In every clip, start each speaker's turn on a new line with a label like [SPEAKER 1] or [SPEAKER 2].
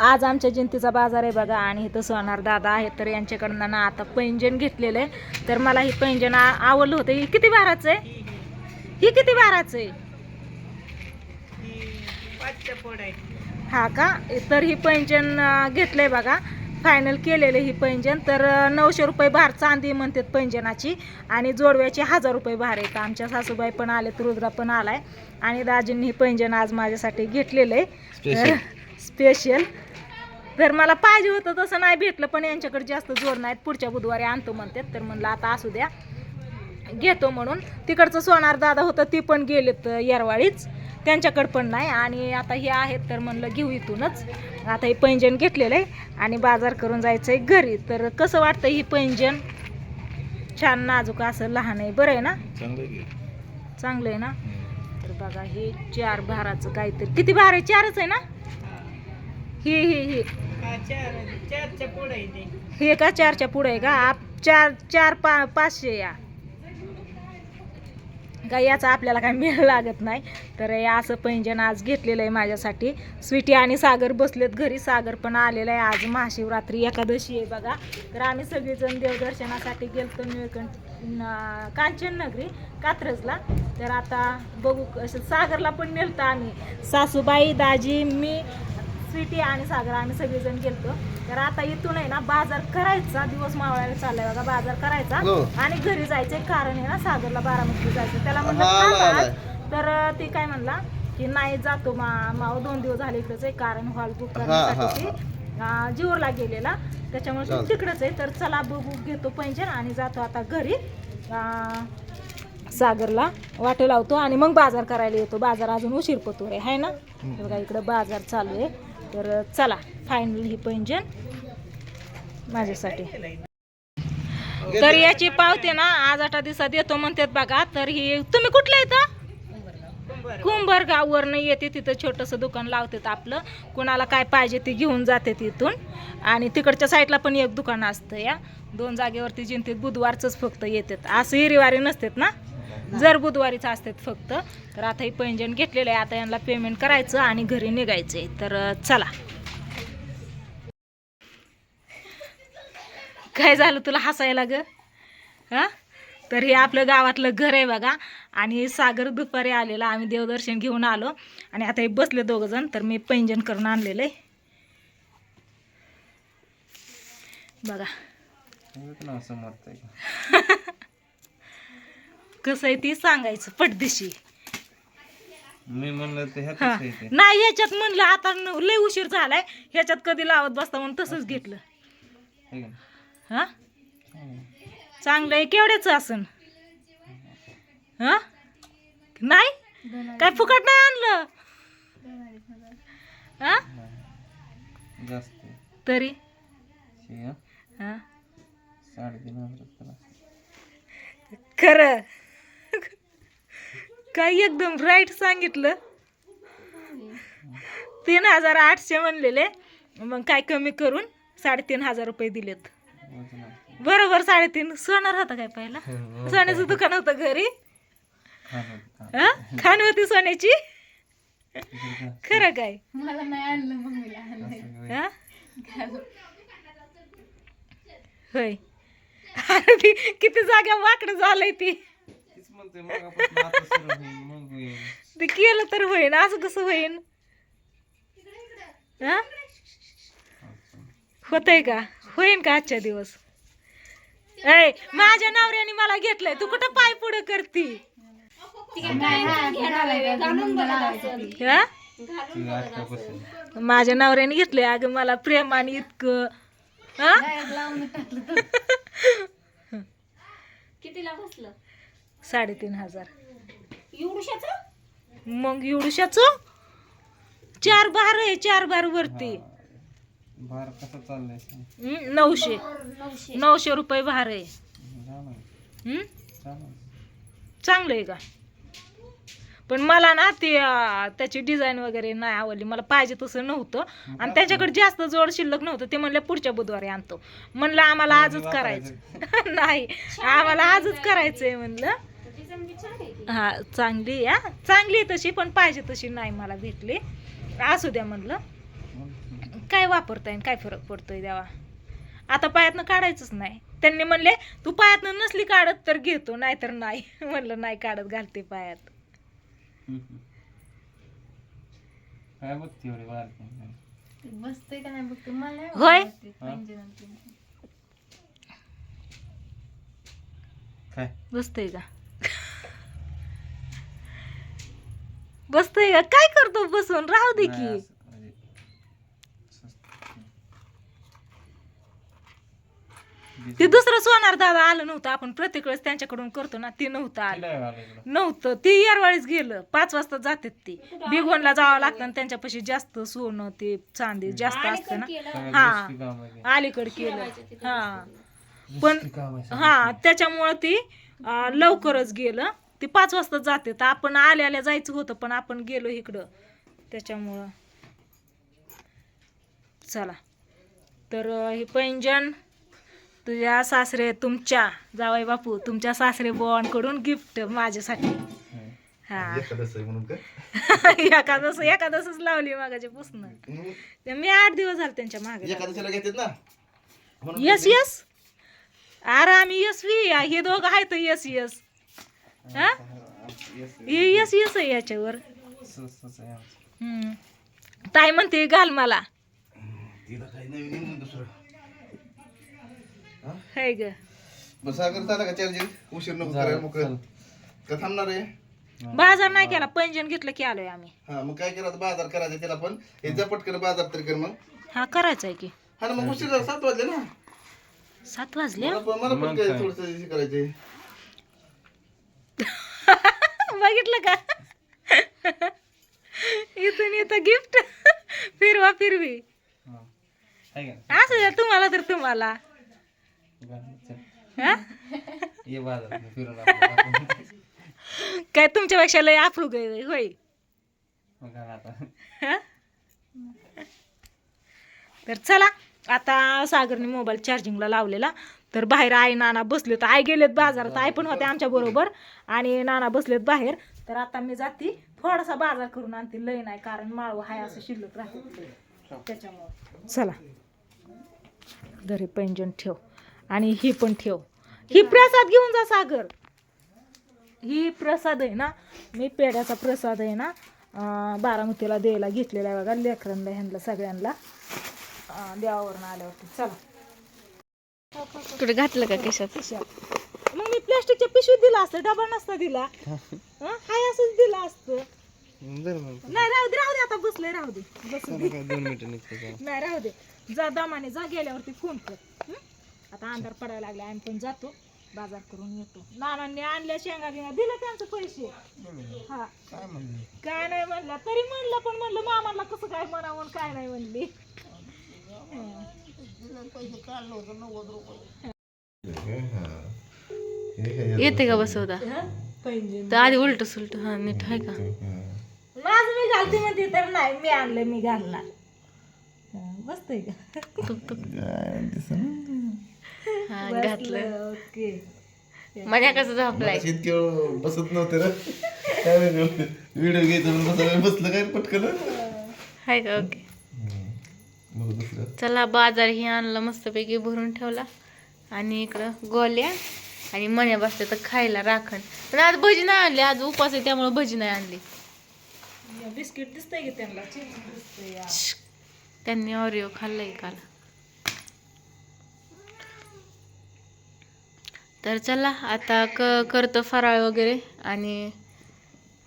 [SPEAKER 1] आज आमच्या जयंतीचा बाजार आहे बघा आणि इथं सोनार दादा आहेत. तर यांच्याकडनं ना आता पैंजण घेतलेलं आहे तर मला ही पैंजण आ- आवडलं होतं. ही किती बाराचं आहे? ही किती बाराचं आहे? हा का? तर ही पैंजण अं, घेतलंय बघा. फायनल केलेलं ही पैंजण. तर नऊशे रुपये भार चांदी म्हणतात पैंजणाची. आणि जोडव्याची हजार रुपये भार आहे आमच्या सासूबाई पण आले रुद्रा पण आलाय. आणि दाजींनी ही पैंजण आज माझ्यासाठी घेतलेलं. आहे स्पेशल तर मला पाहिजे होतं तसं नाही भेटलं पण यांच्याकडे जास्त जोर नाहीत. पुढच्या बुधवारी आणतो म्हणतात तर म्हणलं आता असू द्या. घेतो म्हणून. तिकडचं सोनार दादा होतं ती पण गेलेत येरवाळीच त्यांच्याकडं पण नाही. आणि आता हे आहेत तर म्हणलं घेऊ इथूनच. आता हे पैंजण घेतलेलं आहे. आणि बाजार करून जायचं आहे घरी. तर कसं वाटतं ही पैंजण? छान नाजूक असं लहान आहे. बरं आहे ना? चांगलं आहे ना? तर बघा हे चार भाराचं काहीतरी. किती भार आहे? चारच आहे ना? हे हे हे. हे का चारच्या पुढे आहे का? आप चार चार पा पाचशे या. का याचा आपल्याला काय मेळ लागत नाही. तर हे असं पैंजण आज घेतलेलं आहे माझ्यासाठी. स्वीटी आणि सागर बसलेत घरी. सागर पण आलेलं आहे. आज महाशिवरात्री एकादशी आहे बघा. तर आम्ही सगळेजण देवदर्शनासाठी गेलतो निळकंठ न- कांचननगरी कात्रजला. तर आता बघू सागरला पण नेलतं आम्ही. सासूबाई दाजी मी स्वीटी आणि सागर आम्ही सगळेजण गेलतो. तर आता इथून आहे ना बाजार करायचा दिवस मावळायला चाललाय बघा बाजार करायचा.
[SPEAKER 2] हो.
[SPEAKER 1] आणि घरी जायचंय कारण आहे ना सागरला बारामती जायचं. त्याला म्हणलं
[SPEAKER 2] हा. आलाय.
[SPEAKER 1] तर ती काय म्हणला की नाही जातो मा माव दोन दिवस झाले इकडेच आहे कारण हॉल बुक
[SPEAKER 2] हा,
[SPEAKER 1] करण्यासाठी ती जीवरला गेलेला. त्याच्यामुळे ती
[SPEAKER 2] चालतंय.
[SPEAKER 1] तिकडेच आहे तर चला बघू घेतो पैंजण आणि जातो आता घरी. सागरला वाट लावतो आणि मग बाजार करायला येतो. बाजार अजून उशीर पतोर आहे हाय ना? हे बघा इकडं बाजार चालू आहे. तर चला फायनल ही पैंजण माझ्यासाठी. तर याची पावते ना आज आठ दिवसात येतो म्हणतात बघा तर ही तुम्ही कुठल्या येतं कुंभरगाववरनं येते तिथं छोटंसं दुकान लावतात आपलं. कुणाला काय पाहिजे ते घेऊन जाते तिथून. आणि तिकडच्या साईडला पण एक दुकान असतं या. दोन जागेवरती जिंतीत बुधवारचंच फक्त येतात. असं हिरिवारी नसतात ना? जर बुधवारीच असतात फक्त तर आता ही पैंजण घेतलेलं आहे. आता यांना पेमेंट करायचं आणि घरी निघायचं आहे तर चला. काय झालं तुला हसायला ग? हा? तर हे आपलं गावातलं घर आहे बघा. आणि सागर दुपारी आलेला. आम्ही देवदर्शन घेऊन आलो. आणि आता हे बसले दोघं जण. तर मी पैंजण करून आणलेलं आहे. बघा. कसं आहे ती सांगायचं पटदिशी.
[SPEAKER 2] मी म्हणलं ते ह्यातच
[SPEAKER 1] हा.
[SPEAKER 2] आहे ते.
[SPEAKER 1] नाही ह्याच्यात म्हणलं आता न- लय उशीर झालाय. ह्याच्यात कधी लावत बसता म्हणून तसंच घेतलं.
[SPEAKER 2] है?
[SPEAKER 1] हा? चांगलं आहे केवढ्याच असन? हा? नाही? काय फुकट नाही आणलं? हा?
[SPEAKER 2] जास्त आहे.
[SPEAKER 1] तरी?
[SPEAKER 2] हे हं?
[SPEAKER 1] हा.
[SPEAKER 2] साडेतीन हजार रुपयाला.
[SPEAKER 1] खरं. काय एकदम राईट सांगितलं? तीन हजार आठशे म्हणलेले. मग काय कमी करून साडेतीन हजार रुपये दिलेत. बरोबर साडेतीन. सोनार होता काय पहिला?
[SPEAKER 2] हो.
[SPEAKER 1] सोन्याचं दुकान होतं घरी.
[SPEAKER 2] खाणं.
[SPEAKER 1] हा होती सोन्याची. खरं काय?
[SPEAKER 3] मला नाही आणलं
[SPEAKER 2] होय.
[SPEAKER 1] हा? किती जाग्या वाकडं झालंय ती.
[SPEAKER 2] म्हणतोय मगापासून आता सुरू होईल, मग.
[SPEAKER 1] ते केलं तर होईन असं कसं होईन? हा? होतंय का? होईन का आजच्या दिवस? ऐ माझ्या नवऱ्याने मला घेतलंय तू कुठं पाय पुढे करती? हा. माझ्या नवऱ्याने घेतलंय अगं मला प्रेमाने इतकं. हा?
[SPEAKER 3] कितीला बसलं?
[SPEAKER 1] साडेतीन हजार.
[SPEAKER 3] एवढूशाच
[SPEAKER 1] मग एवढुशाच चार बार आहे चार बार वरती.
[SPEAKER 2] भार कसा चाललाय सांग.
[SPEAKER 1] हं, नऊशे.
[SPEAKER 3] नऊशे.
[SPEAKER 1] रुपये भार आहे. हं? चांगलं आहे का? पण मला ना ते अं, त्याची डिझाईन वगैरे नाही आवडली. मला पाहिजे तसं नव्हतं. आणि त्याच्याकडे जास्त जोड शिल्लक नव्हतं. ते म्हणले पुढच्या बुधवारी आणतो. म्हणलं आम्हाला आजच करायचं. नाही. आम्हाला आजच करायचंय म्हणलं
[SPEAKER 3] तिचं म्हणजे छान आहे ती.
[SPEAKER 1] हा चांगली या चांगली आहे तशी पण पाहिजे तशी नाही मला भेटली. असू द्या म्हणलं.
[SPEAKER 2] मग
[SPEAKER 1] काय वापरताय आणि काय फरक पडतोय देवा. आता पायातनं काढायचंच नाही. त्यांनी म्हणले तू पायातनं नसली काढत तर घेतो नाहीतर नाही. म्हणलं नाही काढत घालते पायात.
[SPEAKER 2] काय बघते एवढे
[SPEAKER 1] बसतोय का? काय करतो बसून? राहू दे
[SPEAKER 2] नाही
[SPEAKER 1] की.
[SPEAKER 2] असं, म्हणजे, असं-
[SPEAKER 1] ते दुसरं सोनार दादा आलं नव्हतं. आपण प्रत्येक वेळेस त्यांच्याकडून करतो ना. ते नव्हतं आलं.
[SPEAKER 2] तिला आलं इकडं.
[SPEAKER 1] नव्हतं. ते येरवाळीच गेलं. पाच वाजता जातात ते. बिगोनला जावं लागतं आणि त्यांच्यापाशी जास्त सोनं ते चांदी जास्त असतं ना.
[SPEAKER 2] सगळं
[SPEAKER 1] हा.
[SPEAKER 2] गोष्टी काम आहे ते.
[SPEAKER 1] अलीकडे केलं हा. पण
[SPEAKER 2] गोष्टी काम आहे सगळं.
[SPEAKER 1] हा त्याच्यामुळं ती अं, लवकरच गेलं. ते पाच वाजता जाते तर आपण आल्या जायचं होतं पण आपण गेलो इकडं. त्याच्यामुळं. चला. तर हे पैंजण तुझ्या सासरे तुमच्या. जावाई बापू तुमच्या सासरे बुवांकडून गिफ्ट माझ्यासाठी. हा. एकादस एकादसच लावली मागाची पुसणं मी आठ दिवस झाले त्यांच्या मागे यस यस अरे आम्ही यस वी. हे दोघं आहेत यस यस हा? यस यस आहे याच्यावर. ताई म्हणते घाल मला. हाय ग.
[SPEAKER 4] उशीर नको
[SPEAKER 2] झालं,
[SPEAKER 4] करायला मोकळं.
[SPEAKER 2] चल.
[SPEAKER 4] का थांबणार आहे?
[SPEAKER 1] बाजार नाही केला पैंजण घेतलं की आलोय आम्ही.
[SPEAKER 4] हा मग काय करायचं बाजार करायचा त्याला पण. हे जपट कर बाजार तरी कर मग.
[SPEAKER 1] हा करायचं आहे की.
[SPEAKER 4] हा ना मग उशीर झाला सात वाजले ना.
[SPEAKER 1] सात वाजले?
[SPEAKER 4] मला पण मला पण काय? थोडस करायचंय.
[SPEAKER 1] बघितलं का? इथून येतं गिफ्ट फिरवा फिरवी. असं द्या तुम्हाला तर तुम्हाला. हा. काय तुमच्यापेक्षा लय आपलू गे होय? तर चला आता सागरने मोबाईल चार्जिंगला लावलेला. तर बाहेर आई नाना बसलेत. आई गेलेत बाजारात. आई पण होते आमच्या बरोबर. आणि नाना बसलेत बाहेर. तर आता मी जाते. थोडासा बाजार करून आणते. लय नाही कारण माळव हाय असं शिल्लक राहते. त्याच्यामुळं. चला. घरी पैंजण ठेव. आणि ही पण ठेव. ही प्रसाद घेऊन जा सागर. ही प्रसाद आहे ना? मी पेढ्याचा प्रसाद आहे ना? बारामतीला द्यायला घेतलेला आहे बघा. लेकरांना ह्यांना सगळ्यांना. देवावरून आल्यावरती. चला.
[SPEAKER 3] कुठे घातलं का केशात.
[SPEAKER 1] मग मी प्लॅस्टिकच्या पिशवीत दिला असतं डबा नसता दिला. हं? हाय असंच दिलं असतं.
[SPEAKER 2] मग.
[SPEAKER 1] नाही राहू दे राहू दे आता बसलंय राहू दे. बसू दे.
[SPEAKER 2] काय दोन मिनिटं निघतो का?
[SPEAKER 1] नाही राहू दे. जा दामाने जा गेल्यावरती फोन कर. हं? आता अंधार पडायला लागला आम्ही पण जातो. बाजार करून येतो. नानांनी आणल्या शेंगा बिंगा दिले त्यांचे पैसे. हा.
[SPEAKER 2] काय म्हणले?
[SPEAKER 1] काय नाही म्हणलं तरी म्हणलं पण म्हणलं मामाला कसं काय म्हणावं काय नाही म्हणली.
[SPEAKER 3] येते का बसवता?
[SPEAKER 1] पैंजण
[SPEAKER 3] तर आधी उलट सुलट हा नीट आहे का?
[SPEAKER 1] माझं मी घालते म्हणते तर नाही मी आणलं मी घालणार. बसतंय का?
[SPEAKER 3] तुप तुप. हा घातलं.
[SPEAKER 1] ओके.
[SPEAKER 3] माझ्या कसं झोपलाय?
[SPEAKER 4] इतके बसत नव्हते ना काय व्हिडिओ घ्यायचं म्हणून बसायला बसलं काय पटकन?
[SPEAKER 3] हाय का? ओके. चला बाजार ही आणलं मस्तपैकी भरून ठेवला. आणि इकडं गोल्या आणि मण्या बसल्या तर खायला राखण. पण आज भजी नाही आणली आज उपास आहे त्यामुळे भजी नाही आणली.
[SPEAKER 1] बिस्किट दिसतंय की त्यांना.
[SPEAKER 3] त्यांनी ऑरिओ खाल्लंय काल. तर चला आता क करतो फराळ वगैरे आणि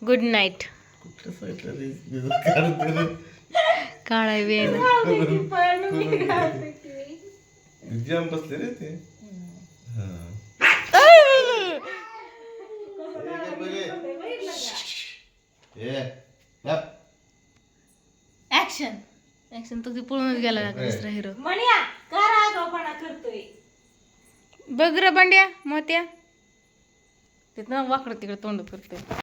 [SPEAKER 3] गुड नाईट
[SPEAKER 4] कुठल्या साईडला रे काढते रे.
[SPEAKER 3] काळा
[SPEAKER 1] की.
[SPEAKER 4] जाम बसले रे ते. हा.
[SPEAKER 3] ऍक्शन ऍक्शन पळूनच गेला का दुसरा हिरो
[SPEAKER 1] म्हण्या करतोय.
[SPEAKER 3] बघ र बंड्या मोत्या. तिथनं वाकडं तिकडे तोंड करते